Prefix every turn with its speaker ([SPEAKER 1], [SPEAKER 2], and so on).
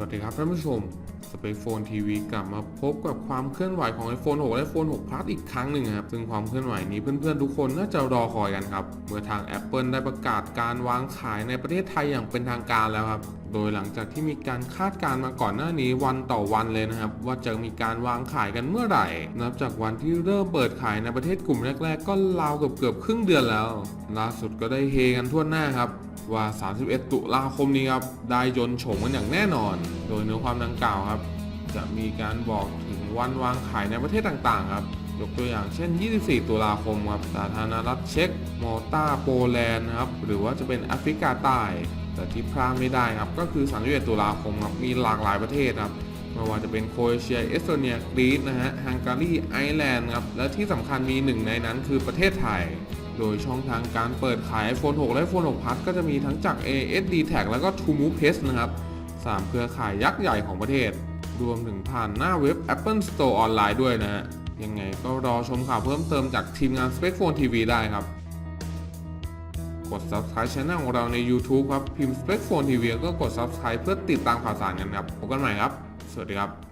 [SPEAKER 1] วัสดีครับท่านผู้ชมสเปคโฟนทีวีกลับมาพบกับความเคลื่อนไหวของ iPhone 6 และ iPhone 6 Plus อีกครั้งหนึ่งครับ ซึ่งความเคลื่อนไหวนี้เพื่อนๆ ทุกคนน่าจะรอคอยกันครับ เมื่อทาง Apple ได้ประกาศการวางขายในประเทศไทยอย่างเป็นทางการแล้วครับ โดยหลังจากที่มีการคาดการณ์มาก่อนหน้านี้วันต่อวันเลยนะครับ ว่าจะมีการวางขายกันเมื่อไหร่ นับจากวันที่เริ่มเปิดขายในประเทศกลุ่มแรก ๆ ก็ราวเกือบๆครึ่งเดือนแล้ว ล่าสุดก็ได้เฮกันทั่วหน้าครับ ว่า 31 ตุลาคมนี้ครับได้ยนโฉมกันอย่างแน่นอน โดยเนื้อความดังกล่าวครับ จะมีการบอกถึงวันวางขายในประเทศต่างๆครับยกตัวอย่างเช่น 24 ตุลาคมครับสาธารณรัฐเช็กมอลตาโปแลนด์นะครับหรือว่าจะเป็นแอฟริกาใต้ แต่ที่พลาดไม่ได้ครับก็คือ 31 ตุลาคมครับมีหลากหลายประเทศครับไม่ว่าจะเป็นโครเอเชีย เอสโตเนียกรีซนะฮะฮังการีไอร์แลนด์ครับและที่สำคัญมีหนึ่งในนั้นคือประเทศไทย โดยช่องทางการเปิดขาย iPhone 6 และ iPhone 6 Plus ก็จะมีทั้งจาก ASD Tag แล้วก็ TrueMove Test นะครับ 3 เครือข่ายยักษ์ใหญ่ของประเทศ รวมถึงผ่านหน้าเว็บ Apple Store ออนไลน์ด้วยนะฮะ ยังไงก็รอชมข่าวเพิ่มเติมจากทีมงาน Specphone TV ได้ครับ กด Subscribe Channel ของเราใน YouTube ครับ พิมพ์ Specphone TV ก็กด Subscribe เพื่อติดตามข่าวสารกันครับ พบกันใหม่ครับ สวัสดีครับ